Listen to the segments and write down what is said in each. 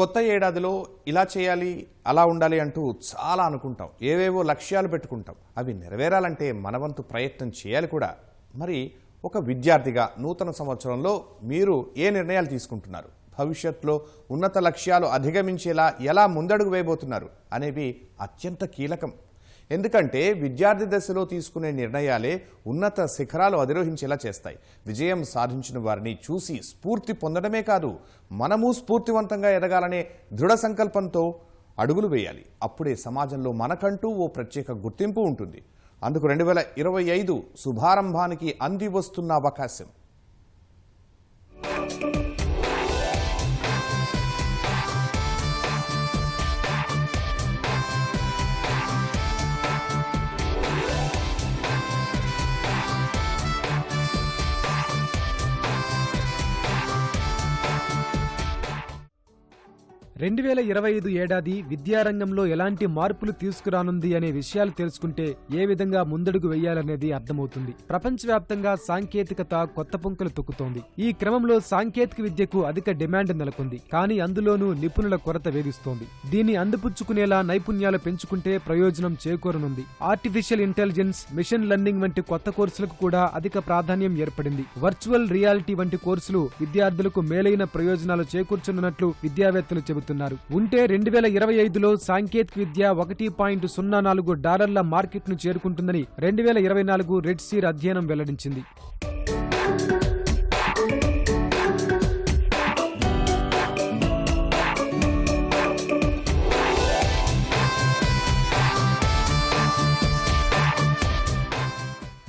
కొత్త ఏడాదిలో ఇలా చేయాలి అలా ఉండాలి అంటూ చాలా అనుకుంటాం. ఏవేవో లక్ష్యాలు పెట్టుకుంటాం. అవి నెరవేరాలంటే మనవంతు ప్రయత్నం చేయాలి కూడా. మరి ఒక విద్యార్థిగా నూతన సంవత్సరంలో మీరు ఏ నిర్ణయాలు తీసుకుంటున్నారు? భవిష్యత్తులో ఉన్నత లక్ష్యాలు అధిగమించేలా ఎలా ముందడుగు వేయబోతున్నారు అనేవి అత్యంత కీలకం. ఎందుకంటే విద్యార్థి దశలో తీసుకునే నిర్ణయాలే ఉన్నత శిఖరాలు అధిరోహించేలా చేస్తాయి. విజయం సాధించిన వారిని చూసి స్ఫూర్తి పొందడమే కాదు మనము స్ఫూర్తివంతంగా ఎదగాలనే దృఢ సంకల్పంతో అడుగులు వేయాలి. అప్పుడే సమాజంలో మనకంటూ ఓ ప్రత్యేక గుర్తింపు ఉంటుంది. అందుకు రెండు వేల ఇరవై ఐదు శుభారంభానికి అంది వస్తున్న అవకాశం. రెండు వేల ఇరవై ఐదు ఏడాది విద్యారంగంలో ఎలాంటి మార్పులు తీసుకురానుంది అనే విషయాలు తెలుసుకుంటే ఏ విధంగా ముందడుగు వేయాలనేది అర్థమవుతుంది. ప్రపంచవ్యాప్తంగా సాంకేతికత కొత్త పుంకలు తొక్కుతోంది. ఈ క్రమంలో సాంకేతిక విద్యకు అధిక డిమాండ్ నెలకొంది. కానీ అందులోనూ నిపుణుల కొరత వేధిస్తోంది. దీన్ని అందుపుచ్చుకునేలా నైపుణ్యాలు పెంచుకుంటే ప్రయోజనం చేకూరనుంది. ఆర్టిఫిషియల్ ఇంటెలిజెన్స్ మిషన్ లెర్నింగ్ వంటి కొత్త కోర్సులకు కూడా అధిక ప్రాధాన్యం ఏర్పడింది. వర్చువల్ రియాలిటీ వంటి కోర్సులు విద్యార్థులకు మేలైన ప్రయోజనాలు చేకూర్చనున్నట్లు విద్యావేత్తలు చెబుతున్నారు. ఉంటే రెండు వేల ఇరవై ఐదులో సాంకేతిక విద్య ఒకటి పాయింట్ సున్నా నాలుగు డాలర్ల మార్కెట్ను చేరుకుంటుందని రెండు వేల ఇరవై నాలుగు రెడ్ సీర్ అధ్యయనం వెల్లడించింది.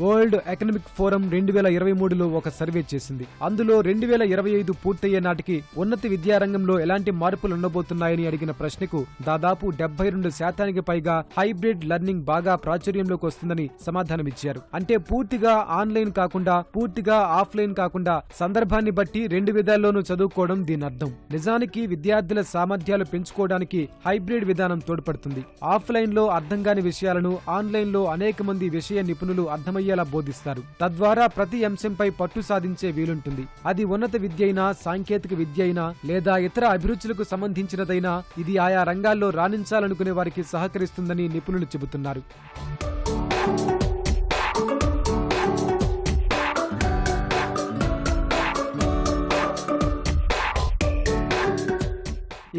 వరల్డ్ ఎకనామిక్ ఫోరం రెండు వేల ఇరవై మూడులో ఒక సర్వే చేసింది. అందులో రెండు వేల ఇరవై ఐదు పూర్తయ్యే నాటికి ఉన్నత విద్యారంగంలో ఎలాంటి మార్పులు ఉండబోతున్నాయని అడిగిన ప్రశ్నకు దాదాపు డెబ్బై రెండు శాతానికి పైగా హైబ్రిడ్ లెర్నింగ్ బాగా ప్రాచుర్యంలోకి వస్తుందని సమాధానమిచ్చారు. అంటే పూర్తిగా ఆన్లైన్ కాకుండా పూర్తిగా ఆఫ్లైన్ కాకుండా సందర్భాన్ని బట్టి రెండు విధాల్లోనూ చదువుకోవడం దీని అర్థం. నిజానికి విద్యార్థుల సామర్థ్యాలు పెంచుకోవడానికి హైబ్రిడ్ విధానం తోడ్పడుతుంది. ఆఫ్లైన్లో అర్థం కాని విషయాలను ఆన్లైన్లో అనేక మంది విషయ నిపుణులు అర్థమయ్యేలా బోధిస్తారు. తద్వారా ప్రతి అంశంపై పట్టు సాధించే వీలుంటుంది. అది ఉన్నత విద్య అయినా సాంకేతిక విద్య అయినా లేదా ఇతర అభిరుచులకు సంబంధించినదైనా ఇది ఆయా రంగాల్లో రాణించాలనుకునే వారికి సహకరిస్తుందని నిపుణులు చెబుతున్నారు.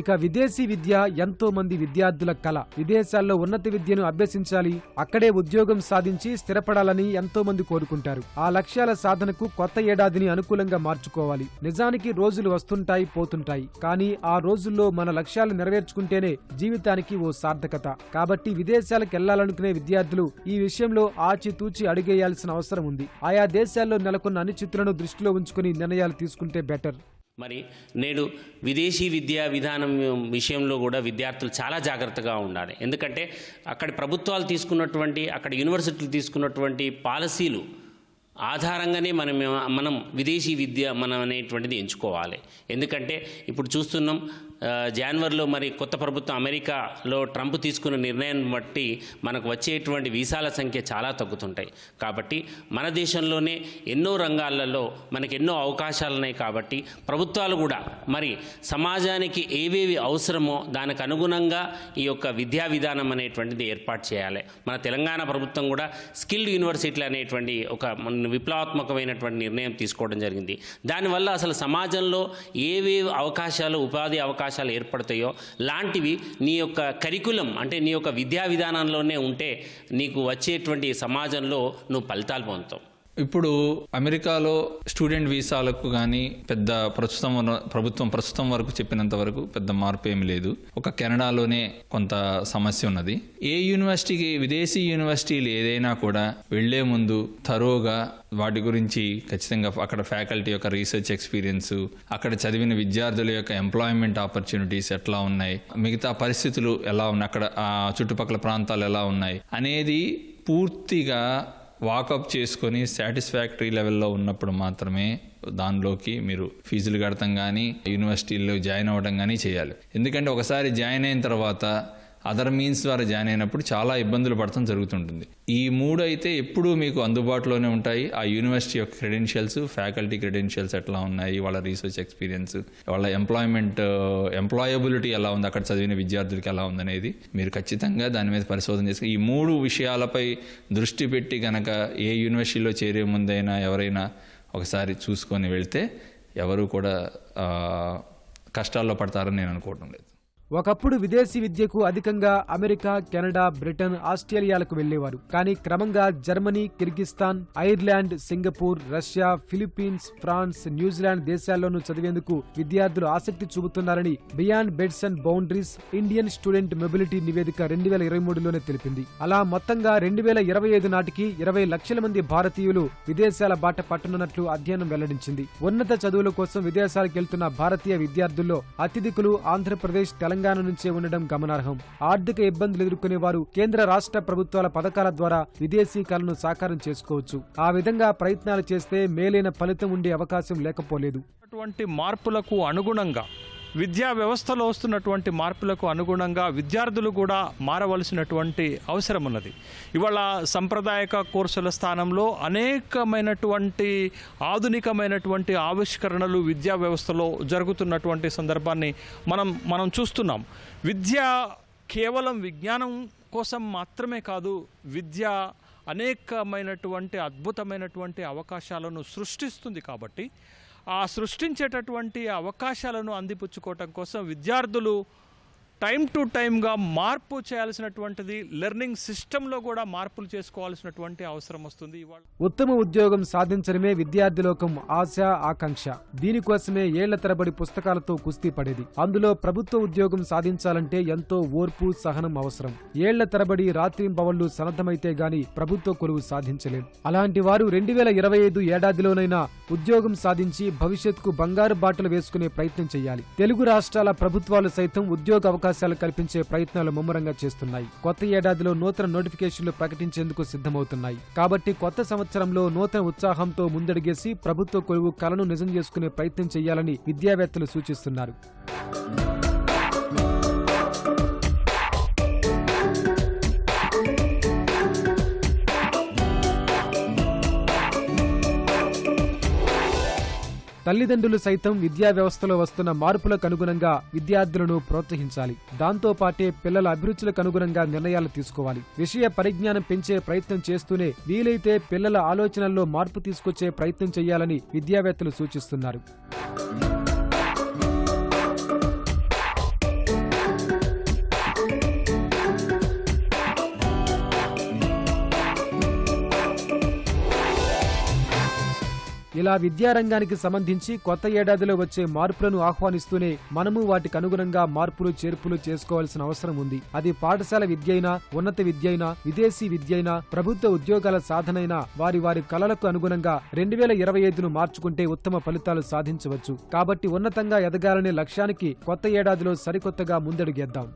ఇక విదేశీ విద్య ఎంతో మంది విద్యార్థుల కళ విదేశాల్లో ఉన్నత విద్యను అభ్యసించాలి. అక్కడే ఉద్యోగం సాధించి స్థిరపడాలని ఎంతో మంది కోరుకుంటారు. ఆ లక్ష్యాల సాధనకు కొత్త ఏడాదిని అనుకూలంగా మార్చుకోవాలి. నిజానికి రోజులు వస్తుంటాయి పోతుంటాయి. కానీ ఆ రోజుల్లో మన లక్ష్యాలు నెరవేర్చుకుంటేనే జీవితానికి ఓ సార్థకత. కాబట్టి విదేశాలకు వెళ్ళాలనుకునే విద్యార్థులు ఈ విషయంలో ఆచితూచి అడిగేయాల్సిన అవసరం ఉంది. ఆయా దేశాల్లో నెలకొన్న అనిచిత్తులను దృష్టిలో ఉంచుకుని నిర్ణయాలు తీసుకుంటే బెటర్. మరి నేడు విదేశీ విద్యా విధానం విషయంలో కూడా విద్యార్థులు చాలా జాగ్రత్తగా ఉండాలి. ఎందుకంటే అక్కడ ప్రభుత్వాలు తీసుకున్నటువంటి అక్కడ యూనివర్సిటీలు తీసుకున్నటువంటి పాలసీలు ఆధారంగానే మనం మనం విదేశీ విద్య మనం అనేటువంటిది ఎంచుకోవాలి. ఎందుకంటే ఇప్పుడు చూస్తున్నాం ఆ, జనవరిలో మరి కొత్త ప్రభుత్వం అమెరికాలో ట్రంప్ తీసుకున్న నిర్ణయం బట్టి మనకు వచ్చేటువంటి వీసాల సంఖ్య చాలా తగ్గుతుంటాయి. కాబట్టి మన దేశంలోనే ఎన్నో రంగాలలో మనకి ఎన్నో అవకాశాలు ఉన్నాయి కాబట్టి ప్రభుత్వాలు కూడా మరి సమాజానికి ఏవేవి అవసరమో దానికి అనుగుణంగా ఈ యొక్క విద్యా విధానం అనేటువంటిది ఏర్పాటు చేయాలి. మన తెలంగాణ ప్రభుత్వం కూడా స్కిల్డ్ యూనివర్సిటీలు అనేటువంటి ఒక విప్లవాత్మకమైనటువంటి నిర్ణయం తీసుకోవడం జరిగింది. దానివల్ల అసలు సమాజంలో ఏవే అవకాశాలు ఉపాధి అవకాశాలు ఏర్పడతాయో లాంటివి నీ యొక్క కరికులం అంటే నీ యొక్క విద్యా విధానంలోనే ఉంటే నీకు వచ్చేటువంటి సమాజంలో నువ్వు ఫలితాలు పొందుతావు. ఇప్పుడు అమెరికాలో స్టూడెంట్ వీసాలకు కానీ పెద్ద ప్రస్తుతం ప్రభుత్వం ప్రస్తుతం వరకు చెప్పినంత వరకు పెద్ద మార్పు ఏమి లేదు. ఒక కెనడాలోనే కొంత సమస్య ఉన్నది. ఏ యూనివర్సిటీకి విదేశీ యూనివర్సిటీలు ఏదైనా కూడా వెళ్ళే ముందు తరోగా వాటి గురించి ఖచ్చితంగా అక్కడ ఫ్యాకల్టీ యొక్క రీసెర్చ్ ఎక్స్పీరియన్స్ అక్కడ చదివిన విద్యార్థుల యొక్క ఎంప్లాయ్మెంట్ ఆపర్చునిటీస్ ఎట్లా ఉన్నాయి మిగతా పరిస్థితులు ఎలా ఉన్నాయి అక్కడ ఆ చుట్టుపక్కల ప్రాంతాలు ఎలా ఉన్నాయి అనేది పూర్తిగా వాకప్ చేసుకొని సాటిస్ఫాక్టరీ లెవెల్లో ఉన్నప్పుడు మాత్రమే దానిలోకి మీరు ఫీజులు కడతాం కానీ యూనివర్సిటీల్లో జాయిన్ అవ్వడం కానీ చేయాలి. ఎందుకంటే ఒకసారి జాయిన్ అయిన తర్వాత అదర్ మీన్స్ ద్వారా జాయిన్ అయినప్పుడు చాలా ఇబ్బందులు పడటం జరుగుతుంటుంది. ఈ మూడు అయితే ఎప్పుడూ మీకు అందుబాటులోనే ఉంటాయి. ఆ యూనివర్సిటీ యొక్క క్రెడెన్షియల్స్ ఫ్యాకల్టీ క్రెడెన్షియల్స్ ఎట్లా ఉన్నాయి వాళ్ళ రీసెర్చ్ ఎక్స్పీరియన్స్ వాళ్ళ ఎంప్లాయ్మెంట్ ఎంప్లాయబిలిటీ ఎలా ఉంది అక్కడ చదివిన విద్యార్థులకి ఎలా ఉందనేది మీరు ఖచ్చితంగా దాని మీద పరిశోధన చేసి ఈ మూడు విషయాలపై దృష్టి పెట్టి కనుక ఏ యూనివర్సిటీలో చేరే ముందైనా ఎవరైనా ఒకసారి చూసుకొని వెళ్తే ఎవరు కూడా కష్టాల్లో పడతారని నేను అనుకోవటం లేదు. ఒకప్పుడు విదేశీ విద్యకు అధికంగా అమెరికా కెనడా బ్రిటన్ ఆస్ట్రేలియాలకు వెళ్ళేవారు కానీ క్రమంగా Germany Kyrgyzstan Ireland Singapore Russia Philippines France New Zealand దేశాల్లోనూ చదివేందుకు విద్యార్థులు ఆసక్తి చూపుతున్నారని beyond beds and boundaries Indian student mobility నివేదిక రెండు వేల ఇరవై మూడులోనే తెలిపింది. అలా మొత్తంగా రెండు వేల ఇరవై ఐదు నాటికి ఇరవై లక్షల మంది భారతీయులు విదేశాల బాట పట్టనున్నట్లు అధ్యయనం వెల్లడించింది. ఉన్నత చదువుల కోసం విదేశాలకు వెళ్తున్న భారతీయ విద్యార్థుల్లో అత్యధికులు ఆంధ్రప్రదేశ్ తెలంగాణ నుంచే ఉండడం గమనార్హం. ఆర్థిక ఇబ్బందులు ఎదుర్కొనే వారు కేంద్ర రాష్ట్ర ప్రభుత్వాల పథకాల ద్వారా విదేశీ కళను సాకారం చేసుకోవచ్చు. ఆ విధంగా ప్రయత్నాలు చేస్తే మేలైన ఫలితం ఉండే అవకాశం లేకపోలేదు. అటువంటి మార్పులకు అనుగుణంగా విద్యా వ్యవస్థలో వస్తున్నటువంటి మార్పులకు అనుగుణంగా విద్యార్థులు కూడా మారవలసినటువంటి అవసరం ఉన్నది ఇవాళ సంప్రదాయక కోర్సుల స్థానంలో అనేకమైనటువంటి ఆధునికమైనటువంటి ఆవిష్కరణలు విద్యా వ్యవస్థలో జరుగుతున్నటువంటి సందర్భాన్ని మనం మనం చూస్తున్నాం. విద్య కేవలం విజ్ఞానం కోసం మాత్రమే కాదు విద్య అనేకమైనటువంటి అద్భుతమైనటువంటి అవకాశాలను సృష్టిస్తుంది కాబట్టి ఆ సృష్టించేటటువంటి అవకాశాలను అందిపుచ్చుకోవటం కోసం విద్యార్థులు టైం టు టైంగా మార్పు చేయాల్సినటువంటిది లెర్నింగ్ సిస్టంలో కూడా మార్పులు చేసుకోవాల్సినటువంటి అవసరం వస్తుంది. ఉత్తమ ఉద్యోగం సాధించడమే విద్యార్థి లోకం ఆశ ఆకాంక్ష. దీనికోసమే ఏళ్ళ తరబడి పుస్తకాలతో కుస్తీ పడేది. అందులో ప్రభుత్వ ఉద్యోగం సాధించాలంటే ఎంతో ఓర్పు సహనం అవసరం. ఏళ్ళ తరబడి రాత్రింబవళ్ళు సన్నద్ధమైతే గాని ప్రభుత్వ కొలువు సాధించలేం. అలాంటి వారు రెండు వేల ఇరవై ఐదు ఏడాదిలోనైనా ఉద్యోగం సాధించి భవిష్యత్తుకు బంగారు బాటలు వేసుకునే ప్రయత్నం చేయాలి. తెలుగు రాష్ట్రాల ప్రభుత్వాలు సైతం ఉద్యోగ అవకాశం అవకాశాలు కల్పించే ప్రయత్నాలు ముమ్మరంగా చేస్తున్నాయి. కొత్త ఏడాదిలో నూతన నోటిఫికేషన్లు ప్రకటించేందుకు సిద్ధమవుతున్నాయి. కాబట్టి కొత్త సంవత్సరంలో నూతన ఉత్సాహంతో ముందడిగేసి ప్రభుత్వ కొలువు కలను నిజం చేసుకునే ప్రయత్నం చేయాలని విద్యావేత్తలు సూచిస్తున్నారు. తల్లిదండ్రులు సైతం విద్యా వ్యవస్థలో వస్తున్న మార్పులకు అనుగుణంగా విద్యార్థులను ప్రోత్సహించాలి. దాంతో పాటే పిల్లల అభిరుచులకు అనుగుణంగా నిర్ణయాలు తీసుకోవాలి. విషయ పరిజ్ఞానం పెంచే ప్రయత్నం చేస్తూనే వీలైతే పిల్లల ఆలోచనల్లో మార్పు తీసుకొచ్చే ప్రయత్నం చేయాలని విద్యావేత్తలు సూచిస్తున్నారు. ఇలా విద్యారంగానికి సంబంధించి కొత్త ఏడాదిలో వచ్చే మార్పులను ఆహ్వానిస్తూనే మనము వాటికి అనుగుణంగా మార్పులు చేర్పులు చేసుకోవాల్సిన అవసరం ఉంది. అది పాఠశాల విద్య అయినా ఉన్నత విద్య అయినా విదేశీ విద్య అయినా ప్రభుత్వ ఉద్యోగాల సాధనైనా వారి వారి కలలకు అనుగుణంగా రెండు వేల ఇరవై ఐదును మార్చుకుంటే ఉత్తమ ఫలితాలు సాధించవచ్చు. కాబట్టి ఉన్నతంగా ఎదగాలనే లక్ష్యానికి కొత్త ఏడాదిలో సరికొత్తగా ముందడుగేద్దాం.